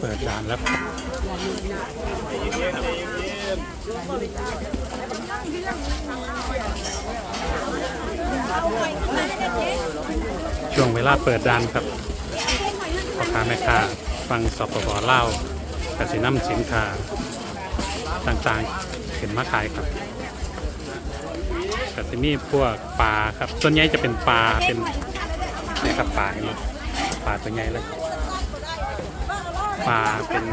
เปิดร้านแล้วช่วงเวลาเปิดร้านครับพ่อค้าแม่ค้าฟังสปปเล่ากสิน้ำสินค้าต่างๆเห็นมาขายครับกสิมีพวกปลาครับส่วนใหญ่จะเป็นปลาเป็นนี่ครับปลาเนไหมปลาตัวใหญ่เลย ปลาเป็น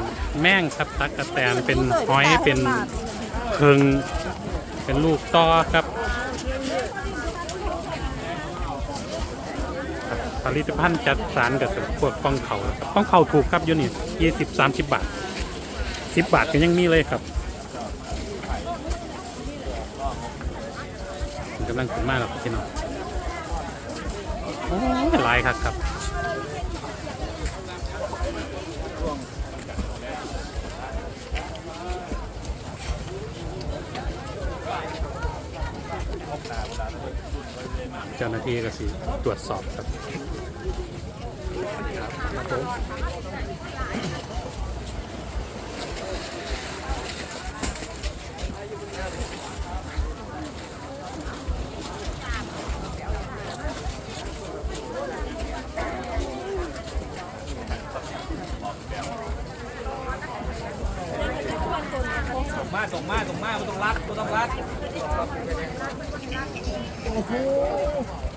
แม่งครับตักกระแตนเป็นหอยเป็นเพิงเป็นลูกต้อครับผลิตภัณฑ์จัดสารกับพวกป้องเขาครับป้องเขาถูกครับยูนี่ยี่สิบสามสิบบาทสิบบาทก็ยังมีเลยครับกำลังขึ้นมากครับพี่น้องโอ้หลายครับครับ เจ้าหน้าที่ก็สิตรวจสอบครับส่งมาส่งมาส่งมาไม่ต้องรัดไม่ต้องรัด 아이고.